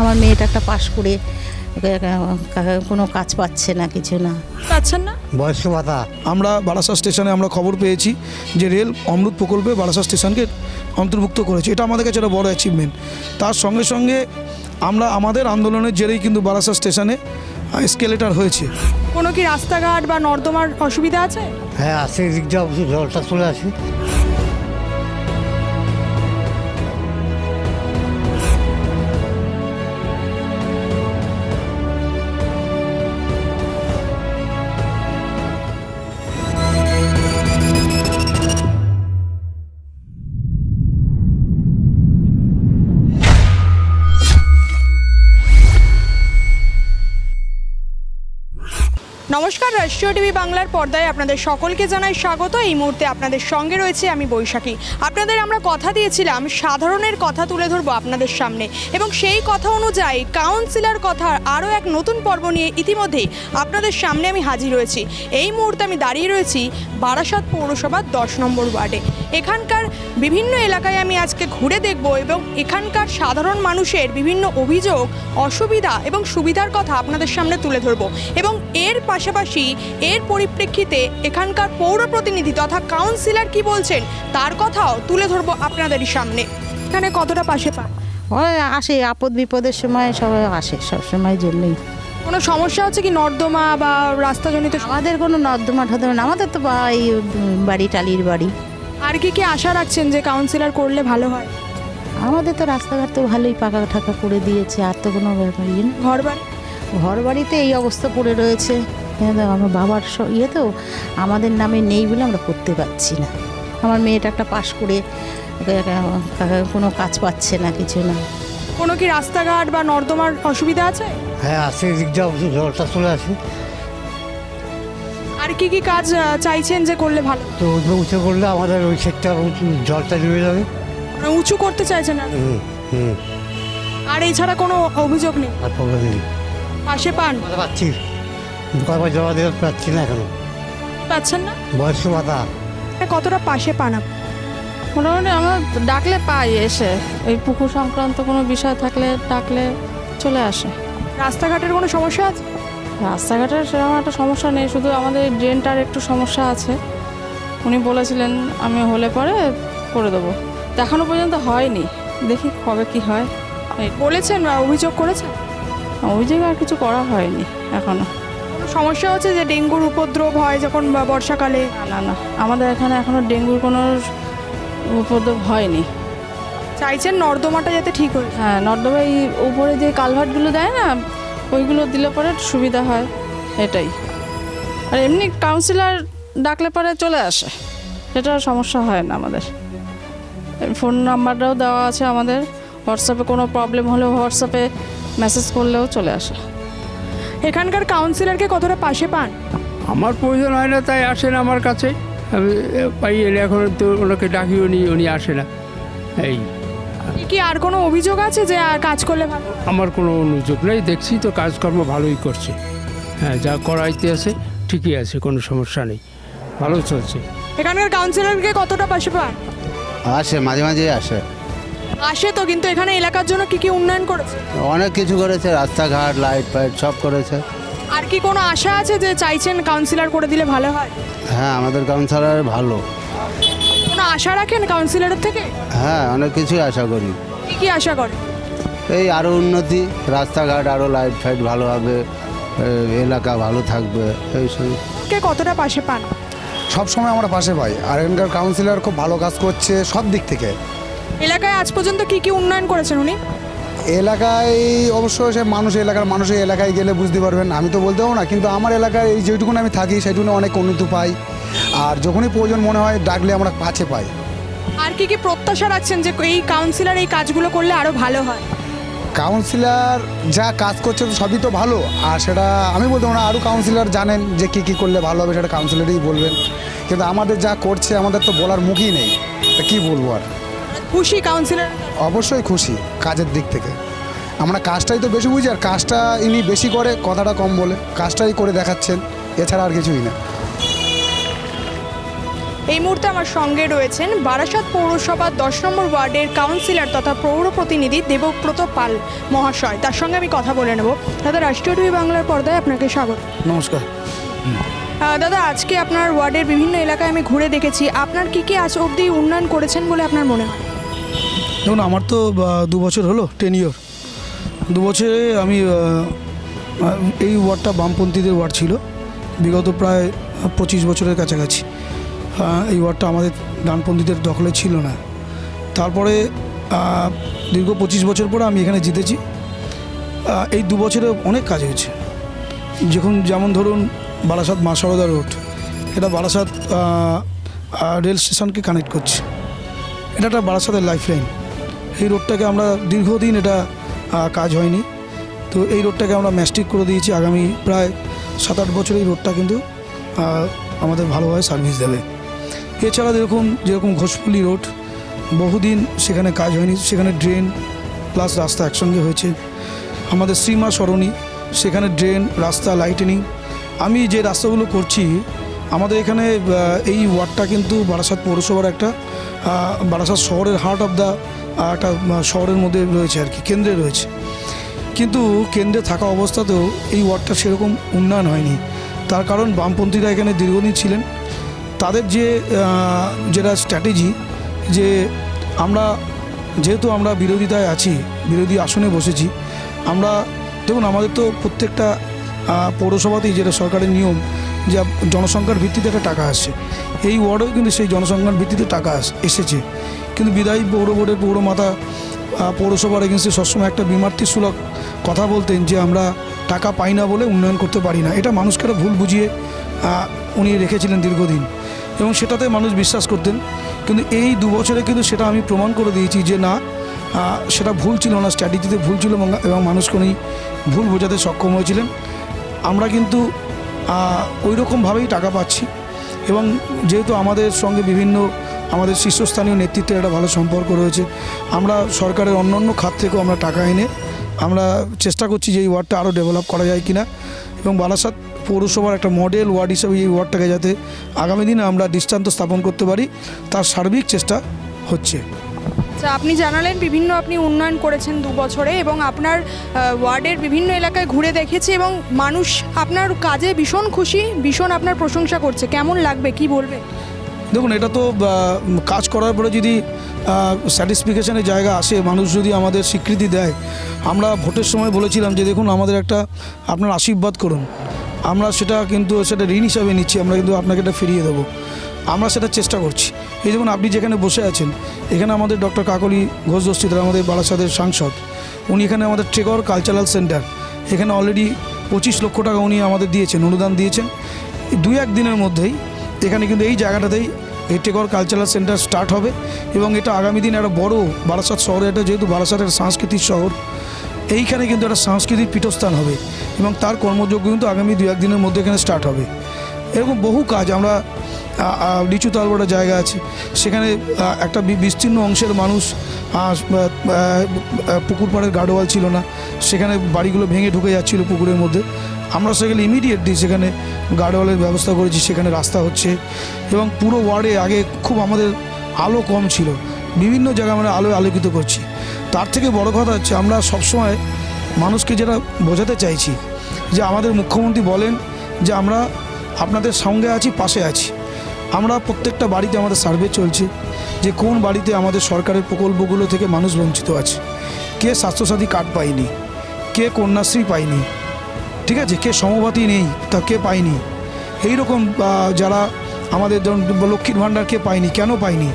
আমার মেয়েটা একটা পাশ করে কা- কোনো কাজ পাচ্ছে না কিছু না। পাচ্ছেন না? বয়স্ক ভাতা। আমরা বারাসা স্টেশনে আমরা খবর পেয়েছি যে রেল অমৃত প্রকল্পে বারাসা স্টেশনকে অন্তর্ভুক্ত করেছে। এটা আমাদের কাছে একটা বড় অ্যাচিভমেন্ট তার সঙ্গে সঙ্গে আমরা আমাদের আন্দোলনের জেরেই কিন্তু বারাসা স্টেশনে স্কেলেটার হয়েছে। কোনো কি রাস্তাঘাট বা নর্দমার অসুবিধা আছে? হ্যাঁ আসে এদিক জলটা চলে আসে। রাষ্ট্রীয় টিভি বাংলার পর্দায় আপনাদের সকলকে জানাই স্বাগত। এই মুহূর্তে আপনাদের সঙ্গে রয়েছে আমি বৈশাখী। আপনাদের আমরা কথা দিয়েছিলাম, সাধারণের কথা তুলে ধরবো আপনাদের সামনে। এবং সেই কথা অনুযায়ী কাউন্সিলর কথার আরও এক নতুন পর্ব নিয়ে ইতিমধ্যেই আপনাদের সামনে আমি হাজির হয়েছি। এই মুহূর্তে আমি দাঁড়িয়ে রয়েছি বারাসাত পৌরসভার দশ নম্বর ওয়ার্ডে। এখানকার বিভিন্ন এলাকায় আমি আজকে ঘুরে দেখব এবং এখানকার সাধারণ মানুষের বিভিন্ন অভিযোগ, অসুবিধা এবং সুবিধার কথা আপনাদের সামনে তুলে ধরবো। এবং এর পাশাপাশি এর পরিপ্রেক্ষিতে এখানকার পৌর প্রতিনিধি তথা কাউন্সিলর কি বলছেন তার কথাও তুলে ধরবো আপনাদেরই সামনে। এখানে কতটা পাশে পান ওই আসে আপদ বিপদের সময় সবাই আসে সব সময় জন্যই কোনো সমস্যা হচ্ছে কি নর্দমা বা রাস্তাজনিত আমাদের কোনো নর্দমা ঠর্দমা না আমাদের তো বা- এই বাড়ি টালির বাড়ি। আর কি কি আশা রাখছেন যে কাউন্সিলর করলে ভালো হয়? আমাদের তো রাস্তাঘাট তো ভালোই পাকা ঠাকা করে দিয়েছে আর তো কোনো ব্যাপার না। ঘর বাড়ি ঘর বাড়িতে এই অবস্থা পড়ে রয়েছে। আমার বাবার ইয়ে তো আমাদের নামে নেই বলে আমরা করতে পারছি না। আমার মেয়েটা একটা পাশ করে কোনো কাজ পাচ্ছে না কিছু না। কোনো কি রাস্তাঘাট বা নর্দমার অসুবিধা আছে? হ্যাঁ এদিক দিয়ে জলটা চলে আসে। আর কি কি কাজ চাইছেন যে করলে ভালো? তো উঁচু করলে আমাদের ওই সেটটা জলটা নেমে যাবে। মানে উঁচু করতে চাইছেন হুম আর এছাড়া কোনো অভিযোগ নেই? আর পাশে পান? পাচ্ছি। কয়বার জমা দিতে পাচ্ছি না এখনও। পাচ্ছেন না? বয়স্ক ভাতা কতটা পাশে পান? মোটামুটি আমরা ডাকলে পাই এসে। এই পুকুর সংক্রান্ত কোনো বিষয় থাকলে ডাকলে চলে আসে। রাস্তাঘাটের কোনো সমস্যা আছে? রাস্তাঘাটের সেরকম একটা সমস্যা নেই শুধু আমাদের ড্রেনটার একটু সমস্যা আছে। উনি বলেছিলেন আমি হলে পরে করে দেবো। তো এখনও পর্যন্ত হয়নি। দেখি কবে কি হয়। বলেছেন বা অভিযোগ করেছেন? অভিযোগ আর কিছু করা হয়নি এখনও। কোনো সমস্যা হচ্ছে যে ডেঙ্গুর উপদ্রব হয় যখন বা বর্ষাকালে। না না না আমাদের এখানে এখনও ডেঙ্গুর কোনো উপদ্রব হয়নি। চাইছেন নর্দমাটা যাতে ঠিক হয় হ্যাঁ নর্দমা এই উপরে যে কালভার্টগুলো দেয় না ওইগুলো দিলে পরে সুবিধা হয় এটাই। আর এমনি কাউন্সিলর ডাকলে পরে চলে আসে সেটা সমস্যা হয় না আমাদের। ফোন নাম্বারটাও দেওয়া আছে আমাদের হোয়াটসঅ্যাপে কোনো প্রবলেম হলেও হোয়াটসঅ্যাপে মেসেজ করলেও চলে আসে। এখানকার কাউন্সিলরকে কতটা পাশে পান? আমার প্রয়োজন হয় না তাই আসেন আমার কাছে। আমি পাই এলে এখন তো ওনাকে ডাকি উনি উনি আসে না। এই। কি কি আর কোনো অভিযোগ আছে যে কাজ করলে ভালো? আমার কোনো অনুযোগ নেই দেখছি তো কাজকর্ম ভালোই করছে। হ্যাঁ যা করাইতে আছে ঠিকই আছে কোনো সমস্যা নেই। ভালো চলছে। এখানকার কাউন্সিলরকে কতটা পাশে পান? আসে মাঝে মাঝে আসে। আসে তো কিন্তু এখানে এলাকার জন্য কি কি উন্নয়ন করেছে? অনেক কিছু করেছে রাস্তাঘাট লাইট ফাইট সব করেছে। আর কি কোনো আশা আছে যে চাইছেন কাউন্সিলর করে দিলে ভালো হয়? হ্যাঁ আমাদের কাউন্সিলর ভালো। কোনো আশা রাখেন কাউন্সিলরের থেকে? হ্যাঁ অনেক কিছুই আশা করি। কি কি আশা করে এই আরও উন্নতি রাস্তাঘাট আরও লাইট ফাইট ভালো হবে এলাকা ভালো থাকবে এই সব। কে কতটা পাশে পান? সব সময় আমরা পাশে পাই। আর এখানকার কাউন্সিলর খুব ভালো কাজ করছে সব দিক থেকে। এলাকায় আজ পর্যন্ত কি কি উন্নয়ন করেছেন উনি? এলাকায় অবশ্য সে মানুষ এলাকার মানুষ এলাকায় গেলে বুঝতে পারবেন। আমি তো বলতে পারব না কিন্তু আমার এলাকায় এই যেটুকুন আমি থাকি সেটুকুনে অনেক উন্নতি পাই। আর যখনই প্রয়োজন মনে হয় ডাকলে আমরা কাছে পাই। আর কি কি প্রত্যাশা রাখছেন যে এই কাউন্সিলর এই কাজগুলো করলে আরও ভালো হয়? কাউন্সিলর যা কাজ করছে তো সবই তো ভালো আর সেটা আমি বলতে পারব না আরও কাউন্সিলর জানেন যে কী কী করলে ভালো হবে সেটা কাউন্সিলরই বলবেন। কিন্তু আমাদের যা করছে আমাদের তো বলার মুখই নেই তা কী বলব আর? খুশি কাউন্সিলর অবশ্যই খুশি কাজের দিক থেকে। আমরা কাজটাই তো বেশি বুঝি আর কাজটা ইনি বেশি করে কথাটা কম বলে কাজটাই করে দেখাচ্ছেন এছাড়া আর কিছুই না। এই মুহূর্তে আমার সঙ্গে রয়েছেন বারাসাত পৌরসভার দশ নম্বর ওয়ার্ডের কাউন্সিলর তথা পৌর প্রতিনিধি দেবব্রত পাল মহাশয়। তার সঙ্গে আমি কথা বলে নেব। দাদা রাষ্ট্রীয় টিভি বাংলার পর্দায় আপনাকে স্বাগত। নমস্কার। দাদা, আজকে আপনার ওয়ার্ডের বিভিন্ন এলাকায় আমি ঘুরে দেখেছি। আপনার কি কি আজ অবধি উন্নয়ন করেছেন বলে আপনার মনে হয়? দেখুন, আমার তো দু বছর হলো টেন ইয়ার দু বছরে আমি এই ওয়ার্ডটা বামপন্থীদের ওয়ার্ড ছিল। বিগত প্রায় পঁচিশ বছরের কাছাকাছি। এই ওয়ার্ডটা আমাদের ডানপন্থীদের দখলে ছিল না। তারপরে দীর্ঘ পঁচিশ বছর পরে আমি এখানে জিতেছি। এই দু বছরে অনেক কাজ হয়েছে। যখন, যেমন ধরুন বারাসাত মা সারদা রোড। এটা বারাসাত রেল স্টেশনকে কানেক্ট করছে। এটা একটা বারাসাতের লাইফ লাইন এই রোডটাকে আমরা দীর্ঘদিন এটা কাজ হয়নি। তো এই রোডটাকে আমরা ম্যাস্টিক করে দিয়েছি। আগামী প্রায় সাত আট বছর এই রোডটা কিন্তু আমাদের ভালোভাবে সার্ভিস দেবে। এছাড়া যেরকম যেরকম ঘোষপল্লী রোড, বহুদিন সেখানে কাজ হয়নি। সেখানে ড্রেন প্লাস রাস্তা একসঙ্গে হয়েছে। আমাদের শ্রীমা সরণি, সেখানে ড্রেন রাস্তা লাইটেনিং আমি যে রাস্তাগুলো করছি, আমাদের এখানে এই ওয়ার্ডটা কিন্তু বারাসাত পৌরসভার একটা বারাসাত শহরের হার্ট অফ দ্য একটা শহরের মধ্যে রয়েছে আর কি, কেন্দ্রে রয়েছে। কিন্তু কেন্দ্রে থাকা অবস্থাতেও এই ওয়ার্ডটা সেরকম উন্নয়ন হয়নি। তার কারণ বামপন্থীরা এখানে দীর্ঘদিন ছিলেন। তাদের যে যেটা স্ট্র্যাটেজি যে আমরা, যেহেতু আমরা বিরোধিতায় আছি, বিরোধী আসনে বসেছি, আমরা, দেখুন, আমাদের তো প্রত্যেকটা পৌরসভাতেই যেটা সরকারের নিয়ম, যে জনসংখ্যার ভিত্তিতে একটা টাকা আসছে। এই ওয়ার্ডেও কিন্তু সেই জনসংখ্যার ভিত্তিতে টাকা এসেছে। কিন্তু বিদায়ী পৌর বোর্ডের পৌরমাতা পৌরসভার এগেন্সে সবসময় একটা বিমার্থীসুলভ কথা বলতেন যে আমরা টাকা পাই না বলে উন্নয়ন করতে পারি না। এটা মানুষকে ভুল বুঝিয়ে উনি রেখেছিলেন দীর্ঘদিন। এবং সেটাতে মানুষ বিশ্বাস করতেন। কিন্তু এই দু বছরে কিন্তু সেটা আমি প্রমাণ করে দিয়েছি যে না সেটা ভুল ছিল না, স্ট্র্যাটেজিতে ভুল ছিল এবং মানুষকে উনি ভুল বোঝাতে সক্ষম হয়েছিলেন। আমরা কিন্তু ওই রকমভাবেই টাকা পাচ্ছি। এবং যেহেতু আমাদের সঙ্গে বিভিন্ন আমাদের শীর্ষস্থানীয় নেতৃত্বের একটা ভালো সম্পর্ক রয়েছে, আমরা সরকারের অন্য অন্য খাত থেকেও আমরা টাকা এনে আমরা চেষ্টা করছি যে এই ওয়ার্ডটা আরও ডেভেলপ করা যায় কিনা। এবং বারাসাত পৌরসভার একটা মডেল ওয়ার্ড হিসেবে এই ওয়ার্ডটাকে যাতে আগামী দিনে আমরা দৃষ্টান্ত স্থাপন করতে পারি, তার সার্বিক চেষ্টা হচ্ছে। আচ্ছা আপনি জানালেন বিভিন্ন আপনি উন্নয়ন করেছেন দু বছরে এবং আপনার ওয়ার্ডের বিভিন্ন এলাকায় ঘুরে দেখেছি এবং মানুষ আপনার কাজে ভীষণ খুশি, ভীষণ আপনার প্রশংসা করছে। কেমন লাগবে? কি বলবে? দেখুন, এটা তো কাজ করার পরে যদি স্যাটিসফিকেশনের জায়গা আসে, মানুষ যদি আমাদের স্বীকৃতি দেয়। আমরা ভোটের সময় বলেছিলাম যে, দেখুন, আমাদের একটা, আপনার আশীর্বাদ করুন। আমরা সেটা কিন্তু, সেটা ঋণ হিসাবে নিচ্ছি, আমরা কিন্তু আপনাকে এটা ফিরিয়ে দেবো। আমরা সেটা চেষ্টা করছি। এই দেখুন আপনি যেখানে বসে আছেন, এখানে আমাদের ডক্টর কাকলি ঘোষ দস্তিদার, আমাদের বারাসাতের সাংসদ, উনি এখানে আমাদের ট্রেগর কালচারাল সেন্টার, এখানে অলরেডি পঁচিশ লক্ষ টাকা উনি আমাদের দিয়েছেন, অনুদান দিয়েছেন। দুই এক দিনের মধ্যেই এখানে কিন্তু এই জায়গাটাতেই এই টেকর কালচারাল সেন্টার স্টার্ট হবে এবং এটা আগামী দিনে একটা বড় বারাসাত শহরে, এটা যেহেতু বারাসাতের সাংস্কৃতিক শহর, এইখানে কিন্তু একটা সাংস্কৃতিক পীঠস্থান হবে এবং তার কর্মযোগ্য কিন্তু আগামী দু একদিনের মধ্যে এখানে স্টার্ট হবে। এরকম বহু কাজ আমরা লিচু তালবড়া জায়গা আছে। সেখানে একটা বিস্তীর্ণ অংশের মানুষ পুকুর পাড়ের গার্ডওয়াল ছিল না। সেখানে বাড়িগুলো ভেঙে ঢুকে যাচ্ছিল পুকুরের মধ্যে। আমরা সেখানে ইমিডিয়েটলি সেখানে গার্ডওয়ালের ব্যবস্থা করেছি, সেখানে রাস্তা হচ্ছে। এবং পুরো ওয়ার্ডে আগে খুব আমাদের আলো কম ছিল। বিভিন্ন জায়গায় আমরা আলো আলোকিত করছি। তার থেকে বড় কথা হচ্ছে, আমরা সবসময় মানুষকে যেটা বোঝাতে চাইছি, যে আমাদের মুখ্যমন্ত্রী বলেন যে আমরা আপনাদের সঙ্গে আছি, পাশে আছি। আমরা প্রত্যেকটা বাড়িতে আমাদের সার্ভে চলছে যে কোন বাড়িতে আমাদের সরকারের প্রকল্পগুলো থেকে মানুষ বঞ্চিত আছে। কে স্বাস্থ্যসাথী কার্ড পায়নি, কে কন্যাশ্রী পায়নি, ঠিক আছে? কে সমভাতী নেই তা কে পায়নি? এই রকম যারা আমাদের ধরুন লক্ষ্মীর ভাণ্ডার কে পায়নি, কেন পায়নি?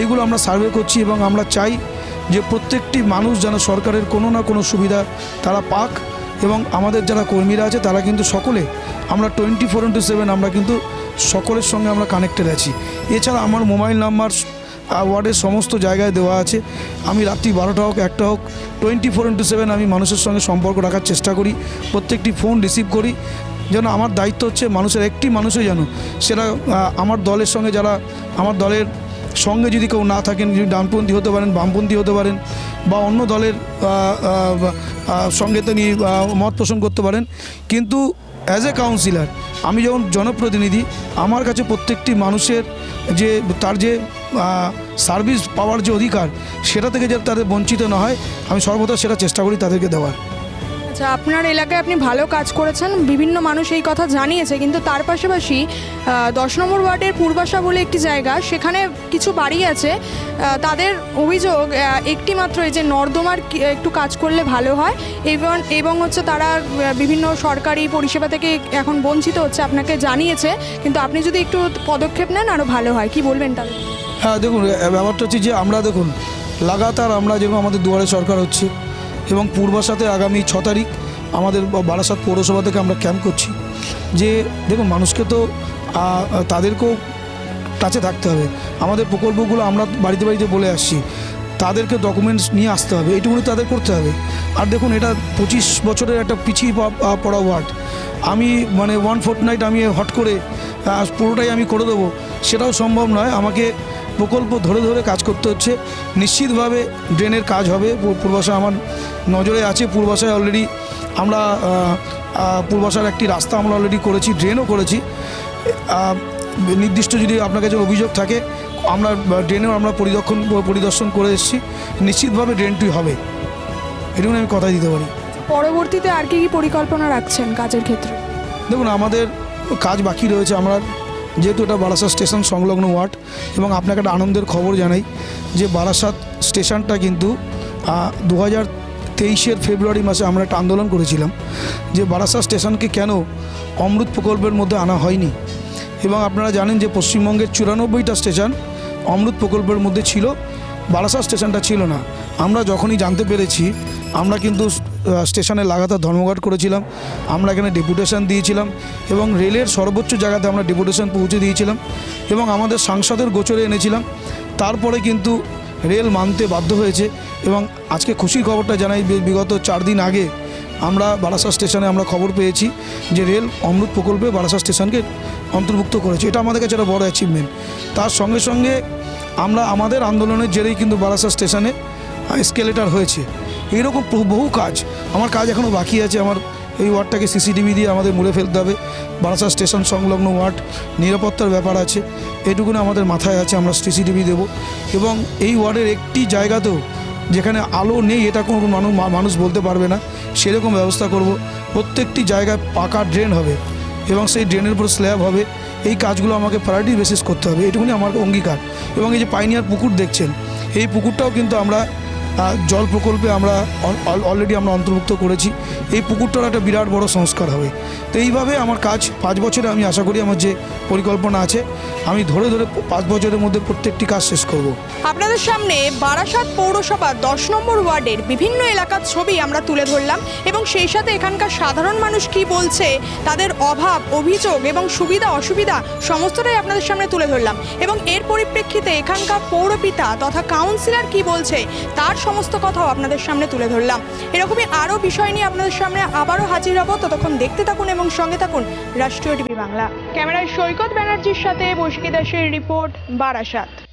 এইগুলো আমরা সার্ভে করছি এবং আমরা চাই যে প্রত্যেকটি মানুষ যেন সরকারের কোনো না কোনো সুবিধা তারা পাক এবং আমাদের যারা কর্মীরা আছে, তারা কিন্তু সকলে, আমরা টোয়েন্টি ফোর ইন্টু সেভেন আমরা কিন্তু সকলের সঙ্গে আমরা কানেক্টেড আছি। এছাড়া আমার মোবাইল নাম্বার ওয়ার্ডের সমস্ত জায়গায় দেওয়া আছে। আমি রাত্রি বারোটা হোক, একটা হোক টোয়েন্টি ফোর ইন্টু সেভেন আমি মানুষের সঙ্গে সম্পর্ক রাখার চেষ্টা করি, প্রত্যেকটি ফোন রিসিভ করি। যেন আমার দায়িত্ব হচ্ছে মানুষের, একটি মানুষই যেন সেটা আমার দলের সঙ্গে যারা, আমার দলের সঙ্গে যদি কেউ না থাকেন, যদি ডানপন্থী হতে পারেন, বামপন্থী হতে পারেন, বা অন্য দলের সঙ্গে তিনি মত পোষণ করতে পারেন, কিন্তু অ্যাজ এ কাউন্সিলর আমি যখন জনপ্রতিনিধি, আমার কাছে প্রত্যেকটি মানুষের যে, তার যে সার্ভিস পাওয়ার যে অধিকার, সেটা থেকে যাতে তাদের বঞ্চিত না হয়, আমি সর্বদা সেটা চেষ্টা করি তাদেরকে দেওয়ার। আচ্ছা আপনার এলাকায় আপনি ভালো কাজ করেছেন, বিভিন্ন মানুষ এই কথা জানিয়েছে, কিন্তু তার পাশাপাশি দশ নম্বর ওয়ার্ডের পূর্বাশা বলে একটি জায়গা, সেখানে কিছু বাড়ি আছে তাদের অভিযোগ একটি মাত্র এই যে নর্দমার একটু কাজ করলে ভালো হয়, এবং এবং হচ্ছে তারা বিভিন্ন সরকারি পরিষেবা থেকে এখন বঞ্চিত হচ্ছে, আপনাকে জানিয়েছে, কিন্তু আপনি যদি একটু পদক্ষেপ নেন আরও ভালো হয়, কি বলবেন তাদের হ্যাঁ দেখুন ব্যাপারটা হচ্ছে যে আমরা, দেখুন, লাগাতার আমরা যেরকম আমাদের দুয়ারে সরকার হচ্ছে এবং পূর্বাশাতে আগামী ছ তারিখ আমাদের বারাসাত পৌরসভা থেকে আমরা ক্যাম্প করছি। যে দেখুন, মানুষকে তো তাদেরকেও টাচে থাকতে হবে। আমাদের প্রকল্পগুলো আমরা বাড়িতে বাড়িতে বলে আসছি। তাদেরকে ডকুমেন্টস নিয়ে আসতে হবে। এইটুকুনি তাদের করতে হবে। আর দেখুন, এটা পঁচিশ বছরের একটা পিছিয়ে পড়া ওয়ার্ড। আমি মানে ওয়ান ফোর্ট নাইট আমি হট করে পুরোটাই আমি করে দেবো। সেটাও সম্ভব নয়। আমাকে প্রকল্প ধরে ধরে কাজ করতে হচ্ছে। নিশ্চিতভাবে ড্রেনের কাজ হবে। পূর্বাশা আমার নজরে আছে। পূর্বাশায় অলরেডি আমরা পূর্বাশার একটি রাস্তা আমরা অলরেডি করেছি ড্রেনও করেছি। নির্দিষ্ট যদি আপনার কাছে অভিযোগ থাকে আমরা ড্রেনেও আমরা পরিদর্শন পরিদর্শন করে এসেছি। নিশ্চিতভাবে ড্রেনটি হবে। এটুকু আমি কথা দিতে পারি। পরবর্তীতে আর কি কি পরিকল্পনা রাখছেন কাজের ক্ষেত্রে? দেখুন আমাদের কাজ বাকি রয়েছে। আমরা যেহেতু এটা বারাসাত স্টেশন সংলগ্ন ওয়ার্ড এবং আপনাকে একটা আনন্দের খবর জানাই যে বারাসাত স্টেশনটা কিন্তু দু হাজার তেইশের ফেব্রুয়ারি মাসে আমরা একটা আন্দোলন করেছিলাম যে বারাসাত স্টেশনকে কেন অমৃত প্রকল্পের মধ্যে আনা হয়নি। এবং আপনারা জানেন যে পশ্চিমবঙ্গের চুরানব্বইটা স্টেশন অমৃত প্রকল্পের মধ্যে ছিল, বারাসাত স্টেশনটা ছিল না। আমরা যখনই জানতে পেরেছি, আমরা কিন্তু স্টেশনে লাগাতার ধর্মঘট করেছিলাম। আমরা এখানে ডেপুটেশন দিয়েছিলাম এবং রেলের সর্বোচ্চ জায়গাতে আমরা ডেপুটেশন পৌঁছে দিয়েছিলাম এবং আমাদের সাংসদের গোচরে এনেছিলাম। তারপরে কিন্তু রেল মানতে বাধ্য হয়েছে এবং আজকে খুশির খবরটা জানাই বিগত চার দিন আগে আমরা বারাসা স্টেশনে আমরা খবর পেয়েছি যে রেল অমৃত প্রকল্পে বারাসা স্টেশনকে অন্তর্ভুক্ত করেছে। এটা আমাদের কাছে একটা বড় অ্যাচিভমেন্ট তার সঙ্গে সঙ্গে আমরা আমাদের আন্দোলনের জেরেই কিন্তু বারাসা স্টেশনে স্কেলেটার হয়েছে। এইরকম বহু- কাজ। আমার কাজ এখনও বাকি আছে। আমার এই ওয়ার্ডটাকে সিসিটিভি দিয়ে আমাদের মুড়ে ফেলতে হবে। বারাসাত স্টেশন সংলগ্ন ওয়ার্ড। নিরাপত্তার ব্যাপার আছে। এটুকুনি আমাদের মাথায় আছে। আমরা সিসিটিভি দেব। এবং এই ওয়ার্ডের একটি জায়গাতেও যেখানে আলো নেই, এটা কোনো মানুষ মানুষ বলতে পারবে না। সেরকম ব্যবস্থা করব। প্রত্যেকটি জায়গায় পাকা ড্রেন হবে এবং সেই ড্রেনের উপর স্ল্যাব হবে। এই কাজগুলো আমাকে প্রায়োরিটি বেসিস করতে হবে। এটুকুনি আমার অঙ্গীকার। এবং এই যে পাইনিয়ার পুকুর দেখছেন, এই পুকুরটাও কিন্তু আমরা জল প্রকল্পে আমরা অলরেডি আমরা অন্তর্ভুক্ত করেছি। এই পুকুরটার একটা বিরাট বড় সংস্কার হবে। তো এইভাবে আমার কাজ পাঁচ বছরে আমি আশা করি আমার যে পরিকল্পনা আছে, আমি ধরে ধরে পাঁচ বছরের মধ্যে প্রত্যেকটি কাজ শেষ করব। আপনাদের সামনে বারাসাত পৌরসভা দশ নম্বর ওয়ার্ডের বিভিন্ন এলাকার ছবি আমরা তুলে ধরলাম এবং সেই সাথে এখানকার সাধারণ মানুষ কি বলছে, তাদের অভাব, অভিযোগ এবং সুবিধা, অসুবিধা সমস্তটাই আপনাদের সামনে তুলে ধরলাম। এবং এর পরিপ্রেক্ষিতে এখানকার পৌরপিতা তথা কাউন্সিলর কি বলছে, তার সমস্ত কথাও আপনাদের সামনে তুলে ধরলাম। এরকমই আরও বিষয় নিয়ে আপনাদের সামনে আবারও হাজির হব। ততক্ষণ দেখতে থাকুন এবং সঙ্গে থাকুন রাষ্ট্রীয় টিভি বাংলা। ক্যামেরায় সৈকত ব্যানার্জির সাথে বৈশাখী দাসের রিপোর্ট বারাসাত।